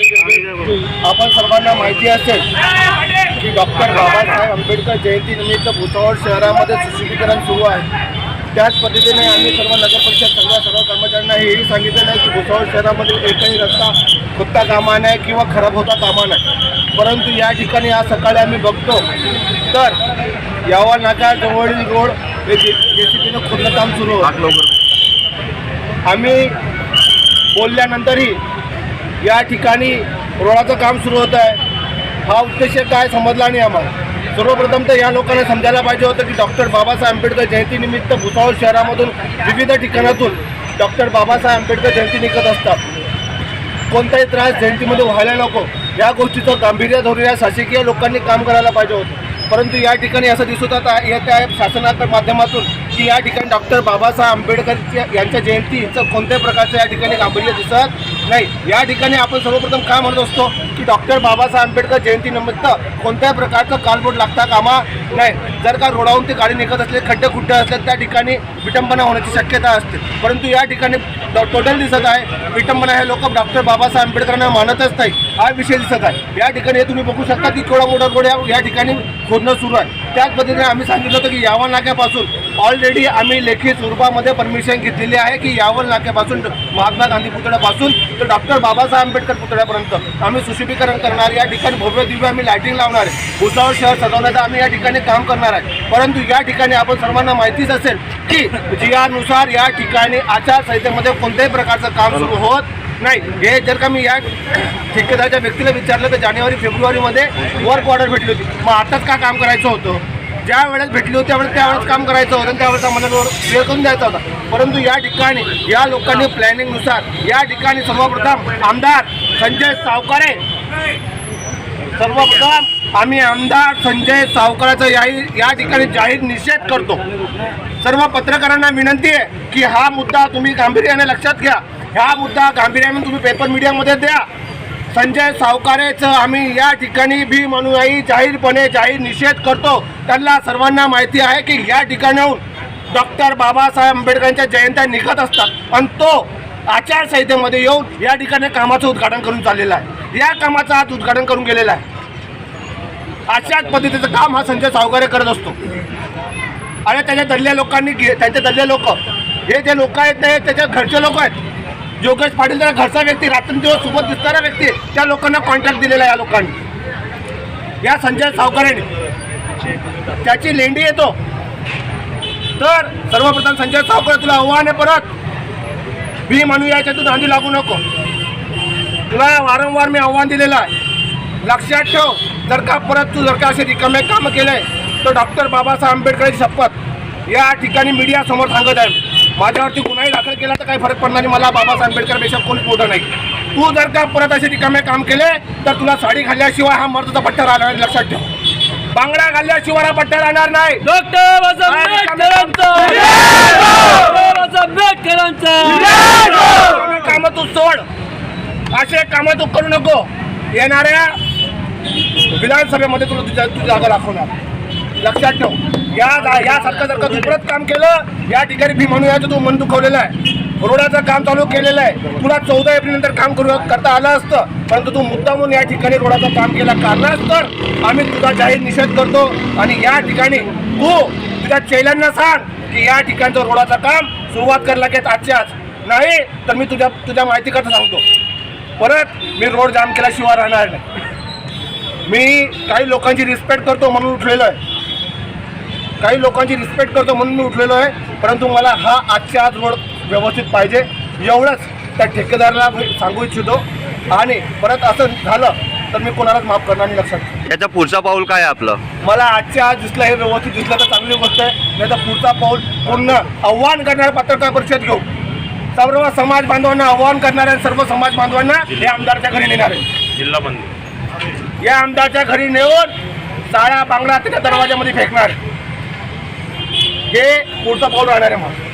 आपण सर्वांना माहिती असेल की डॉक्टर बाबासाहेब आंबेडकर जयंतीनिमित्त भुसावळ शहरामध्ये सुशोभीकरण सुरू आहे. त्याच पद्धतीने आम्ही सर्व नगर परिषद सर्व कर्मचाऱ्यांना हेही सांगितलेलं आहे की भुसावळ शहरामध्ये एकही रस्ता फुटता कामा नाही किंवा खराब होता कामा नाही परंतु या ठिकाणी आज सकाळी आम्ही बघतो तर यावा नाका जवळील रोड हे जे सी पीनं खोदलं काम सुरू होतं. आम्ही बोलल्यानंतरही या ठिकाणी रोडाचं काम सुरू होत आहे. हा उद्देश काय समजला नाही आम्हाला. सर्वप्रथम तर या लोकांना समजायला पाहिजे होतं की डॉक्टर बाबासाहेब आंबेडकर जयंतीनिमित्त भुसावळ शहरामधून विविध ठिकाणातून डॉक्टर बाबासाहेब आंबेडकर जयंती निघत असतात. कोणताही त्रास जयंतीमध्ये व्हायला नको. या गोष्टीचं गांभीर्य धरून या शासकीय लोकांनी काम करायला पाहिजे होतं. परंतु या ठिकाणी असं दिसत आता येत आहे शासनाच्या माध्यमातून की या ठिकाणी डॉक्टर बाबासाहेब आंबेडकर यांच्या जयंतीचं कोणत्याही प्रकारचं या ठिकाणी गांभीर्य दिसत नाही या ठिकाणी आपण सर्वप्रथम काय म्हणत असतो की डॉक्टर बाबासाहेब आंबेडकर जयंतीनिमित्त कोणत्याही प्रकारचं कालबोट लागता कामा नाही. जर का रोडावून ते गाडी निघत असले खड्डे खुड्डे असले त्या ठिकाणी विटंबना होण्याची शक्यता असते. परंतु या ठिकाणी टोटल दिसत आहे. विटंबना हे लोक डॉक्टर बाबासाहेब आंबेडकरांना मानतच नाही. हा विषय दिसत आहे. या ठिकाणी हे तुम्ही बघू शकता की केवढा मोठा रोड या- ठिकाणी खोदणं सुरू आहे. त्याच पद्धतीने आम्ही सांगितलं होतं की यावा नाक्यापासून ऑलरेडी आम्ही लेखी स्वरूपामध्ये परमिशन घेतलेली आहे की यावल नाक्यापासून महात्मा गांधी पुतळ्यापासून तर डॉक्टर बाबासाहेब आंबेडकर पुतळ्यापर्यंत. आम्ही सुशोभीकरण करणार या ठिकाणी भव्य दिव्य आम्ही लायटिंग लावणार आहे. भुसावळ शहर सजवण्याचं आम्ही या ठिकाणी काम करणार आहे. परंतु या ठिकाणी आपण सर्वांना माहितीच असेल की जियानुसार या ठिकाणी आचारसंहितेमध्ये कोणत्याही प्रकारचं काम सुरू होत नाही. हे जर का मी या ठेकेदारच्या व्यक्तीला विचारलं तर जानेवारी फेब्रुवारीमध्ये वर्क ऑर्डर भेटली होती. मग आताच का काम करायचं होतं? ज्या वेळेस भेटली होती त्यावेळेस त्यावेळेस काम करायचं होतं त्यावेळेस आम्हाला रोड क्लिअर करून द्यायचा होता. परंतु या ठिकाणी या लोकांनी प्लॅनिंगनुसार या ठिकाणी सर्वप्रथम आमदार संजय सावकारे सर्वप्रथम आम्ही आमदार संजय सावकाराचा याही या ठिकाणी जाहीर निषेध करतो. सर्व पत्रकारांना विनंती आहे की हा मुद्दा तुम्ही गांभीर्याने लक्षात घ्या. हा मुद्दा गांभीर्याने तुम्ही पेपर मीडियामध्ये द्या. संजय सावकारेचं आम्ही या ठिकाणी भीम अनुयायी जाहीरपणे जाहीर निषेध करतो. त्यांना सर्वांना माहिती आहे की या ठिकाणाहून डॉक्टर बाबासाहेब आंबेडकरांच्या जयंत्या निघत असतात. आणि तो आचारसंहितेमध्ये येऊन या ठिकाणी कामाचं उद्घाटन करून चाललेलं आहे. या कामाचं आज उद्घाटन करून गेलेलं आहे. अशाच पद्धतीचं काम हा संजय सावकारे करत असतो. आणि त्याच्या दल्ल्या लोकांनी घे त्यांचे दल्ले लोक हे जे लोक आहेत ते त्याच्या घरचे लोक आहेत. योगेश पाटील त्याचा घरचा व्यक्ती रात्रंदिवस सोबत दिसणारा व्यक्ती त्या लोकांना कॉन्टॅक्ट दिलेला आहे या लोकांनी. या संजय सावकारेने. त्याची लेंडी येतो. तर सर्वप्रथम संजय सावकर तुला आव्हान आहे परत. भीम अनुयायाच्या तू धांदी लागू नको. तुला वारंवार मी आव्हान दिलेलं आहे. लक्षात ठेव जर का परत तू जर का असे रिकामे कामं केले तर डॉक्टर बाबासाहेब आंबेडकरांची शपथ या ठिकाणी मीडियासमोर सांगत आहे. माझ्यावरती गुन्हाही दाखल केला तर काही फरक पडणार नाही. मला बाबासाहेब आंबेडकरपेक्षा कोणीच मोठं नाही. तू जर का परत असे रिकामे काम केले तर तुला साडी घालल्याशिवाय हा मर्दचा पट्टा राहणार लक्षात ठेव. बांगडा घालल्याशिवाय हा पट्टा राहणार नाही. काम तू सोड. असे काम तू करू नको. येणाऱ्या विधानसभेमध्ये तुला तुझ्या तुझी जागा दाखवणार. लक्षात ठेव. या या यासारखं जर का दुपरत काम केलं या ठिकाणी मी म्हणूयाचं तू मन दुखवलेलं आहे. रोडाचं काम चालू केलेलं आहे. तुला चौदा एप्रिल नंतर काम करू करता आलं असतं परंतु तू मुद्दा म्हणून या ठिकाणी रोडाचं काम केलं कारणास तर आम्ही तुझा जाहीर निषेध करतो आणि या ठिकाणी तू तुझ्या चेल्यांना सांग की या ठिकाणचं रोडाचं काम सुरुवात कर लागेल आजच्या आज. नाही तर मी तुझ्या तुझ्या माहितीकरता सांगतो? परत मी रोड जाम केल्याशिवाय राहणार नाही. मी काही लोकांची रिस्पेक्ट करतो म्हणून उठलेलो आहे. काही लोकांची रिस्पेक्ट करतो म्हणून मी उठलेलो आहे. परंतु मला हा आजच्या आज रोड व्यवस्थित पाहिजे. एवढंच त्या ठेकेदाराला मी सांगू इच्छितो. आणि परत असं झालं तर मी कोणालाच माफ करणार नाही लक्षात. ठेवा. याचा पुढचा पाऊल काय आहे आपलं? मला आजच्या आज दिसलं हे व्यवस्थित दिसलं तर चांगली गोष्ट आहे. नाही तर पुढचा पाऊल पूर्ण आव्हान करणाऱ्या पत्रकार परिषद घेऊ. सर्व समाज बांधवांना आव्हान करणाऱ्या सर्व समाज बांधवांना हे आमदारच्या घरी नेणार आहे. जिल्हा बंद. या आमदारच्या घरी नेऊन साळा बांगडा त्याच्या दरवाजामध्ये फेकणार. हे पुढचा पाऊल राहणार आहे मग